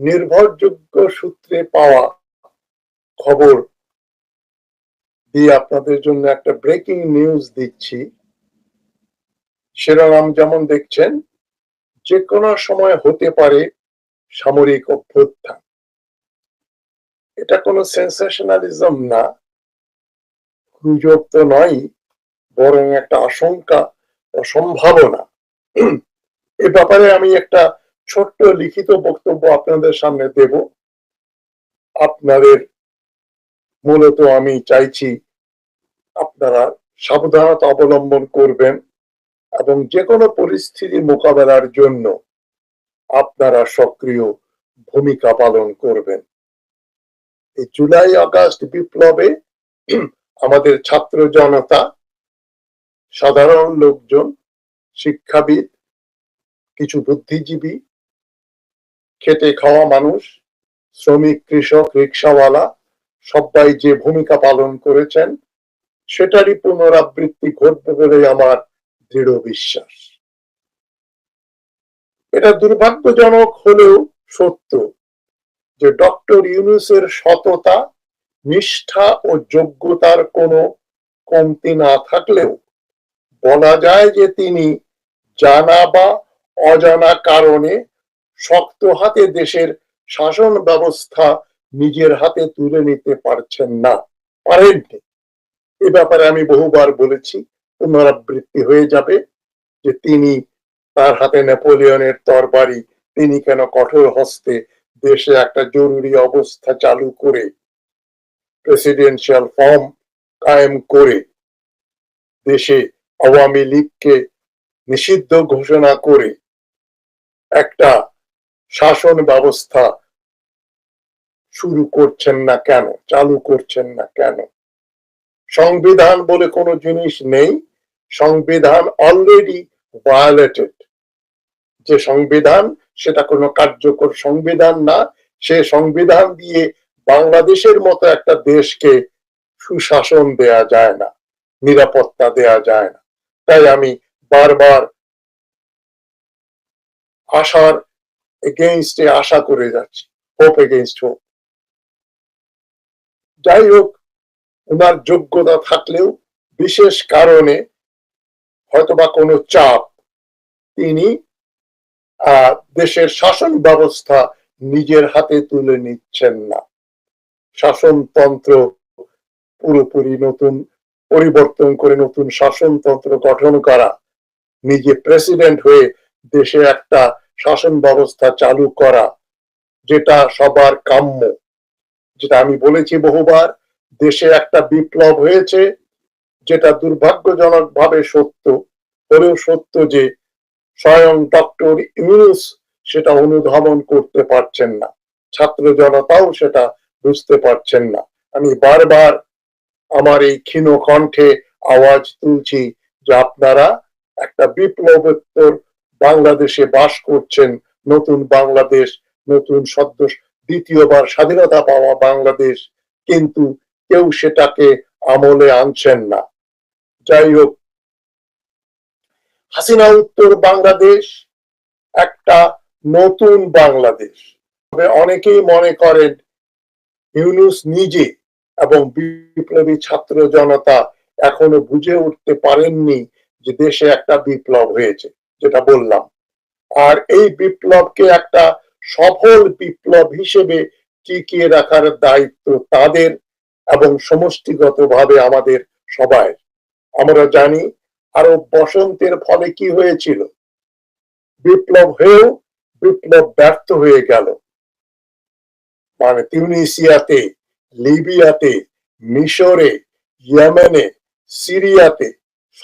নির্ভরযোগ্য সূত্রে পাওয়া খবর দিয়ে আপনাদের জন্য একটা ব্রেকিং নিউজ দিচ্ছি। শিরোনাম যেমন দেখছেন যে কোনো সময় হতে পারে সামরিক অভ্যুত্থান। এটা কোনো সেন্সেশনালিজম না, গুজব তো নয় বরং একটা আশঙ্কা সম্ভাবনা। এ ব্যাপারে আমি একটা ছোট্ট লিখিত বক্তব্য আপনাদের সামনে দেব। আপনাদের মূলত আমি চাইছি আপনারা সাবধানতা অবলম্বন করবেন এবং যে কোনো পরিস্থিতি মোকাবেলার জন্য আপনারা সক্রিয় ভূমিকা পালন করবেন। এই জুলাই আগস্ট বিপ্লবে আমাদের ছাত্র জনতা, সাধারণ লোকজন, শিক্ষাবিদ, কিছু বুদ্ধিজীবী খেটে খাওয়া মানুষ, শ্রমিক, কৃষক, রিক্সাওয়ালা, সবাই যে ভূমিকা পালন করেছেন, সেটারই পুনরাবৃত্তি ঘটবে বলে আমার দৃঢ় বিশ্বাস। এটা দুর্ভাগ্যজনক হলেও সত্য যে ডক্টর ইউনুসের সততা, নিষ্ঠা ও যোগ্যতার কোনো কমতি না থাকলেও বলা যায় যে তিনি জানা বা অজানা কারণে শক্ত হাতে দেশের শাসন ব্যবস্থা নিজের হাতে তুলে নিতে পারছেন না, পারেননি। এ ব্যাপারে আমি বহুবার বলেছি, পুনরাবৃত্তি হয়ে যাবে যে তিনি তার হাতে নেপোলিয়নের তরবারি, তিনি কেন কঠোর হস্তে দেশে একটা জরুরি অবস্থা চালু করে প্রেসিডেন্সিয়াল ফর্ম কায়েম করে দেশে আওয়ামী লীগকে নিষিদ্ধ ঘোষণা করে একটা শাসন ব্যবস্থা শুরু করছেন না কেন? চালু করছেন না কেন? সংবিধান বলে কোনো জিনিস নেই। সংবিধান অলরেডি ভায়োলেটেড যে সংবিধান, সেটা কোনো কার্যকর সংবিধান না। সে সংবিধান দিয়ে বাংলাদেশের মতো একটা দেশকে সুশাসন দেয়া যায় না, নিরাপত্তা দেয়া যায় না। তাই আমি বারবার আশার এগেইনস্টে আশা করে যাচ্ছি হোপ এগেইনস্ট হোপ যাই হোক ওনার যোগ্যতা থাকলেও বিশেষ কারণে হয়তোবা কোনো চাপ তিনি দেশের শাসন ব্যবস্থা নিজের হাতে তুলে নিচ্ছেন না। শাসনতন্ত্র পুরোপুরি নতুন, পরিবর্তন করে নতুন শাসনতন্ত্র গঠন করা, নিজে প্রেসিডেন্ট হয়ে দেশে একটা শাসন ব্যবস্থা চালু করা, যেটা সবার কাম্য। যেটা আমি বলেছি বহুবার, দেশে একটা বিপ্লব হয়েছে, যেটা দুর্ভাগ্যজনক ভাবে সত্য। হলেও সত্য যে, স্বয়ং ডক্টর ইউনুস সেটা অনুধাবন করতে পারছেন না। ছাত্র জনতাও সেটা বুঝতে পারছেন না। আমি বারবার আমার এই ক্ষীণ কণ্ঠে আওয়াজ তুলছি যে আপনারা একটা বিপ্লবোত্তর বাংলাদেশে বাস করছেন নতুন বাংলাদেশ, নতুন সদ্য দ্বিতীয়বার স্বাধীনতা পাওয়া বাংলাদেশ, কিন্তু কেউ সেটাকে আমলে আনছেন না। যাই হোক, হাসিনা উত্তর বাংলাদেশ, একটা নতুন বাংলাদেশ। তবে অনেকেই মনে করেন, ইউনুস নিজে এবং বিপ্লবী ছাত্র জনতা এখনও বুঝে উঠতে পারেননি যে দেশে একটা বিপ্লব হয়েছে। যেটা বললাম। আর এই বিপ্লবকে একটা সফল বিপ্লব হিসেবে টিকিয়ে রাখার দায়িত্ব তাদের এবং সমষ্টিগতভাবে আমাদের সবাই। আমরা জানি আরও বসন্তের ফলে কি হয়েছিল। বিপ্লব হয়েও বিপ্লব ব্যর্থ হয়ে গেল। মানে তিউনিসিয়াতে, লিবিয়াতে, মিশরে, ইয়েমেনে, সিরিয়াতে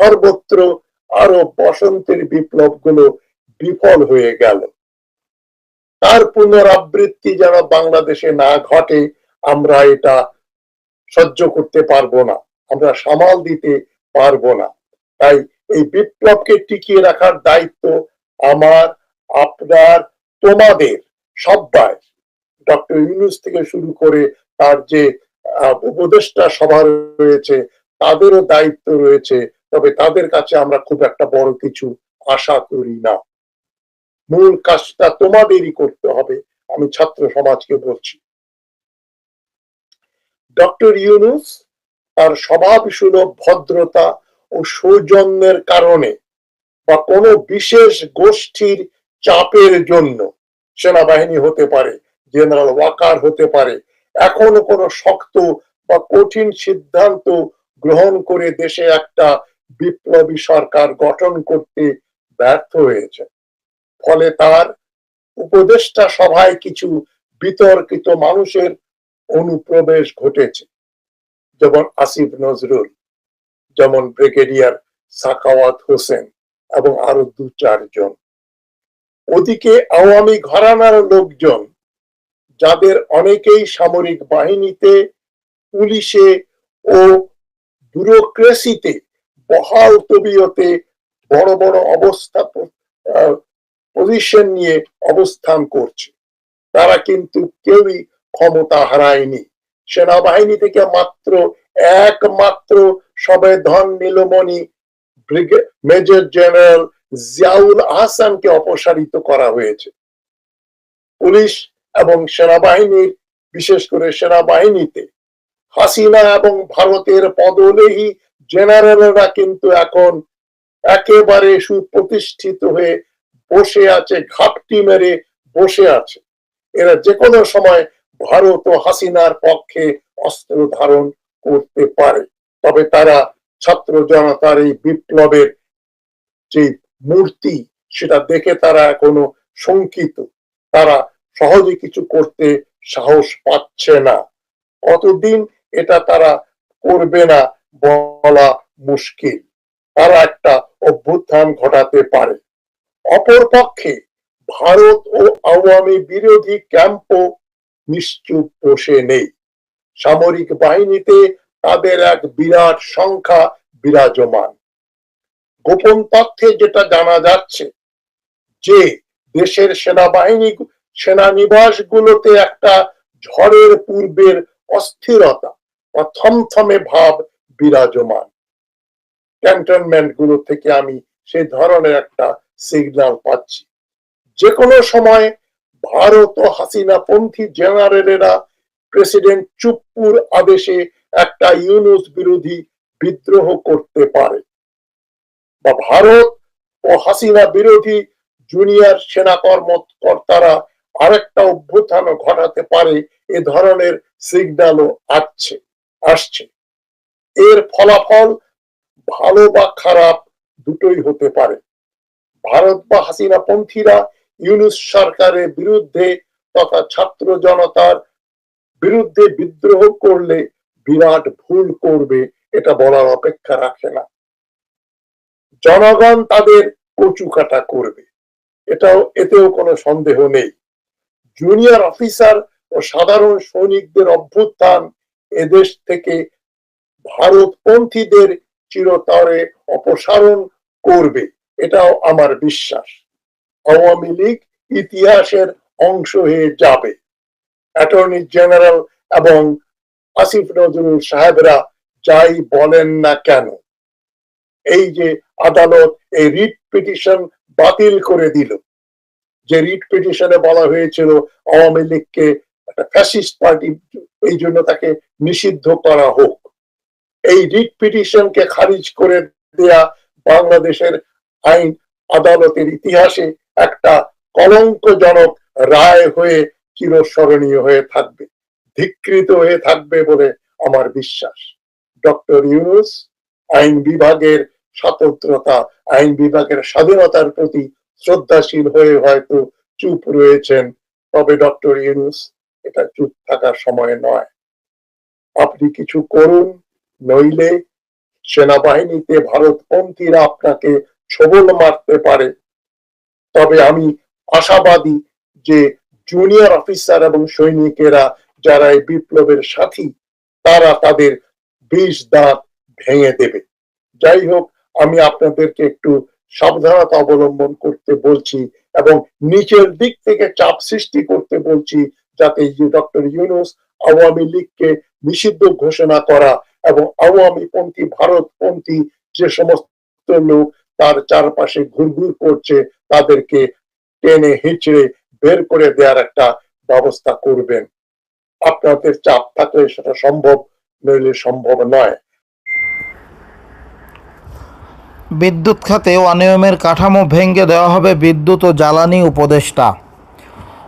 সর্বত্র আরও বসন্তের বিপ্লবগুলো বিফল হয়ে গেল। তার পুনরাবৃত্তি যেন বাংলাদেশে না ঘটে, আমরা এটা সহ্য করতে পারব না, আমরা সামাল দিতে পারব না। তাই এই বিপ্লবকে টিকিয়ে রাখার দায়িত্ব আমার, আপনার, তোমাদের সবাই ডক্টর ইউনুস থেকে শুরু করে তার যে উপদেষ্টা সভা রয়েছে, তাদেরও দায়িত্ব রয়েছে তবে তাদের কাছে আমরা খুব একটা বড় কিছু আশা করি না। মূল কাজটা তোমাদেরই করতে হবে, আমি ছাত্র সমাজকে বলছি। ডক্টর ইউনুস তার স্বভাব সুলভ ভদ্রতা ও সৌজন্যের কারণে বা কোনো বিশেষ গোষ্ঠীর চাপের জন্য সেনাবাহিনী হতে পারে, জেনারেল ওয়াকার হতে পারে, এখনও কোনো শক্ত বা কঠিন সিদ্ধান্ত গ্রহণ করে দেশে একটা বিপ্লবী সরকার গঠন করতে ব্যর্থ হয়েছে। ফলে তার উপদেষ্টা সভায় কিছু বিতর্কিত মানুষের অনুপ্রবেশ ঘটেছে, যেমন আসিফ নজরুল, যেমন ব্রিগেডিয়ার সাকাওয়াত হোসেন এবং আরও দু চারজন। ওদিকে আওয়ামী ঘরানার লোকজন, যাদের অনেকেই সামরিক বাহিনীতে, পুলিশে ও ব্যুরোক্রেসিতে বহাল তবিয়তে বড় বড় অবস্থা পজিশন নিয়ে অবস্থান করছে। তারা কিন্তু কেউই ক্ষমতা হারায়নি। সেনাবাহিনী থেকে মাত্র একমাত্র সবে ধন নীলমণি মেজর জেনারেল জিয়াউল আহসানকে অপসারিত করা হয়েছে। পুলিশ এবং সেনাবাহিনীর, বিশেষ করে সেনাবাহিনীতে হাসিনা এবং ভারতের পদলেহী জেনারেলরা কিন্তু এখন একেবারে সুপ্রতিষ্ঠিত হয়ে বসে আছে, ঘাপটি মেরে বসে আছে। এরা যে কোনো সময় ভারত ও হাসিনার পক্ষে অস্ত্র ধারণ করতে পারে। তবে তারা ছাত্র জনতার এই বিপ্লবের যে মূর্তি, সেটা দেখে তারা এখনও শঙ্কিত। তারা সহজে কিছু করতে সাহস পাচ্ছে না। কতদিন এটা তারা করবে না। বলা মুশকিল। তারা একটা অভ্যুত্থান ঘটাতে পারে। অপরপক্ষে, ভারত ও আওয়ামী বিরোধী ক্যাম্পও নিশ্চুপ বসে নেই। সামরিক বাহিনীতে তাদের এক বিরাট সংখ্যা বিরাজমান। গোপন তথ্যে যেটা জানা যাচ্ছে, যে দেশের সেনাবাহিনী, সেনানিবাসগুলোতে একটা ঝড়ের পূর্বের অস্থিরতা বা থমথমে ভাব বিরাজমান। ক্যান্টনমেন্টগুলো থেকে আমি সেই ধরনের একটা সিগন্যাল পাচ্ছি। যে কোনো সময় ভারত ও হাসিনা পন্থী জেনারেলেরা প্রেসিডেন্ট চুপ্পুর আদেশে একটা ইউনুস বিরোধী বিদ্রোহ করতে পারে বা ভারত ও হাসিনা বিরোধী জুনিয়র সেনা কর্মকর্তারা আরেকটা অভ্যুত্থান ঘটাতে পারে, এ ধরনের সিগন্যালও আসছে আসছে। এর ফলাফল ভালো বা খারাপ দুটোই হতে পারে। ভারত বা হাসিনা পন্থীরা ইউনুস সরকারের বিরুদ্ধে তথা ছাত্র জনতার বিরুদ্ধে বিদ্রোহ করলে বিরাট ভুল করবে এটা বলার অপেক্ষা রাখে না। জনগণ তাদের কচু কাটা করবে, এটাও, এতেও কোনো সন্দেহ নেই। জুনিয়র অফিসার ও সাধারণ সৈনিকদের অভ্যুত্থান এদেশ থেকে ভারতপন্থীদের চিরতরে অপসারণ করবে। এটাও আমার বিশ্বাস। আওয়ামী লীগ ইতিহাসের অংশ হয়ে যাবে। অ্যাটর্নি জেনারেল এবং আসিফ নজরুল সাহেবরা যাই বলেন না কেন, এই যে আদালত এই রিট পিটিশন বাতিল করে দিল। যে রিট পিটিশনে বলা হয়েছিল আওয়ামী লীগকে একটা ফ্যাসিস্ট পার্টি, এই জন্য তাকে নিষিদ্ধ করা হোক। এই রিট পিটিশনকে খারিজ করে দেয়া বাংলাদেশের আইন আদালতের ইতিহাসে একটা কলঙ্কজনক রায় হয়ে চিরস্মরণীয় হয়ে থাকবে, ধিকৃত হয়ে থাকবে বলে আমার বিশ্বাস। ডক্টর ইউনুস আইন বিভাগের স্বতন্ত্রতা, আইন বিভাগের স্বাধীনতার প্রতি শ্রদ্ধাশীল হয়ে হয়তো চুপ রয়েছেন, তবে ডক্টর ইউনুস, এটা চুপ থাকার সময় নয়। আপনি কিছু করুন নইলে সেনাবাহিনীতে ভারতপন্থীরা আপনাকে ছবল মারতে পারে। তবে আমি আশাবাদী যে জুনিয়র অফিসার এবং সৈনিকেরা যারা এই বিপ্লবের সাথী, তারা তাদের বিষ দাঁত ভেঙে দেবে। যাই হোক, আমি আপনাদেরকে একটু সাবধানতা অবলম্বন করতে বলছি এবং নিচের দিক থেকে চাপ সৃষ্টি করতে বলছি যাতে ডক্টর ইউনুস আওয়ামী লীগকে নিষিদ্ধ ঘোষণা করা এবং আওয়ামী পন্থী ভারতপন্থী যে সমস্ত লোক তার চারপাশে ঘুরঘুর করছে, তাদেরকে টেনে হিঁচড়ে বের করে দেওয়ার একটা ব্যবস্থা করবেন। আপনাদের চাপ থাকলে সেটা সম্ভব নইলে সম্ভব নয়। বিদ্যুৎ খাতে অনিয়মের কাঠামো ভেঙে দেওয়া হবে বিদ্যুৎ ও জ্বালানি উপদেষ্টা।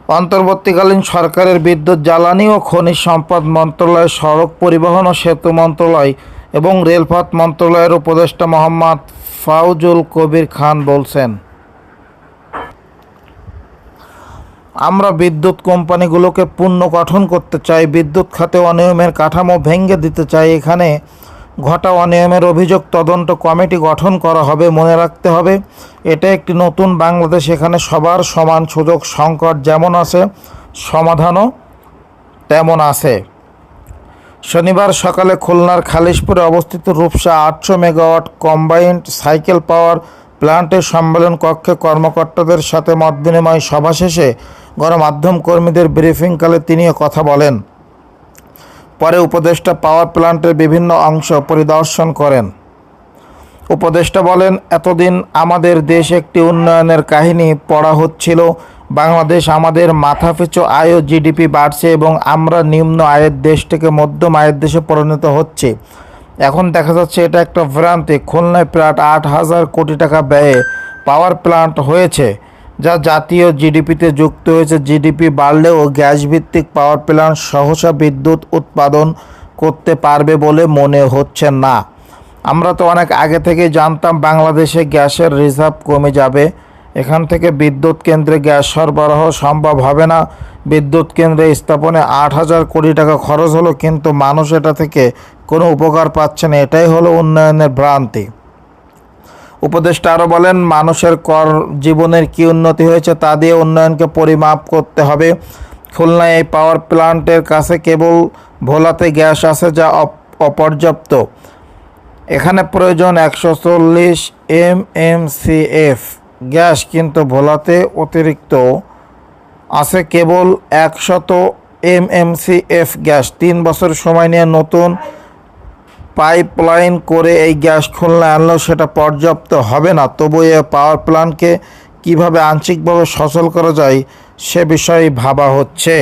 অন্তর্বর্তীকালীন সরকারের বিদ্যুৎ, জ্বালানি ও খনিজ সম্পদ মন্ত্রণালয়, সড়ক পরিবহন ও সেতু মন্ত্রণালয় এবং রেলপথ মন্ত্রণালয়ের উপদেষ্টা মোহাম্মদ ফাউজুল কবির খান বলছেন, আমরা বিদ্যুৎ কোম্পানিগুলোকে পুনর্গঠন করতে চাই। বিদ্যুৎ খাতে অনিয়মের কাঠামো ভেঙে দিতে চাই। এখানে ঘটা অনিয়মের অভিযোগ, তদন্ত কমিটি গঠন করা হবে মনে রাখতে হবে। এটা একটি নতুন বাংলাদেশ, এখানে সবার সমান সুযোগ, সংকট যেমন আছে, সমাধানও তেমন আছে। শনিবার সকালে খুলনার খালিশপুরে অবস্থিত রূপসা আটশো মেগাওয়াট কম্বাইন্ড সাইকেল পাওয়ার প্ল্যান্টের সম্মেলন কক্ষে কর্মকর্তাদের সাথে মত বিনিময় সভা শেষে গণমাধ্যম কর্মীদের ব্রিফিংকালে তিনি এ কথা বলেন। পরে উপদেষ্টা পাওয়ার প্ল্যান্টের বিভিন্ন অংশ পরিদর্শন করেন। উপদেষ্টা বলেন, এতদিন আমাদের দেশ একটি উন্নয়নের কাহিনী পড়া হচ্ছিল। বাংলাদেশ আমাদের মাথাপিছু আয় ও জিডিপি বাড়ছে এবং আমরা নিম্ন আয়ের দেশ থেকে মধ্যম আয়ের দেশে পরিণত হচ্ছে। এখন দেখা যাচ্ছে এটা একটা ভ্রান্তি। খুলনায় প্রায় আট হাজার কোটি টাকা ব্যয়ে পাওয়ার প্ল্যান্ট হয়েছে। যা জাতীয় জিডিপিতে যুক্ত হয়েছে। জিডিপি বাড়লেও গ্যাস ভিত্তিক পাওয়ার প্ল্যান্ট সহসা বিদ্যুৎ উৎপাদন করতে পারবে বলে মনে হচ্ছে না। আমরা তো অনেক আগে থেকে জানতাম বাংলাদেশে গ্যাসের রিজার্ভ কমে যাবে। এখান থেকে বিদ্যুৎ কেন্দ্রে গ্যাস সরবরাহ সম্ভব হবে না। বিদ্যুৎ কেন্দ্রে স্থাপনে আট হাজার কোটি টাকা খরচ হলো, কিন্তু মানুষ এটা থেকে কোনো উপকার পাচ্ছে না। এটাই হলো উন্নয়নের ভ্রান্তি। উপদেষ্টা আরও বলেন, মানুষের কর জীবনের কী উন্নতি হয়েছে তা দিয়ে উন্নয়নকে পরিমাপ করতে হবে। খুলনায় এই পাওয়ার প্ল্যান্টের কাছে কেবল ভোলাতে গ্যাস আছে যা অপ- অপর্যাপ্ত। এখানে প্রয়োজন একশো চল্লিশ M M C F gas কিন্তু ভোলাতে অতিরিক্ত আছে কেবল একশত M M C F gas. তিন বছর সময় নিয়ে নতুন পাইপলাইন করে এই গ্যাস খুলনা আনলেও সেটা পর্যাপ্ত হবে না। তবু এ পাওয়ার প্ল্যান্টকে কীভাবে আংশিকভাবে সচল করা যায় সে বিষয়ে ভাবা হচ্ছে।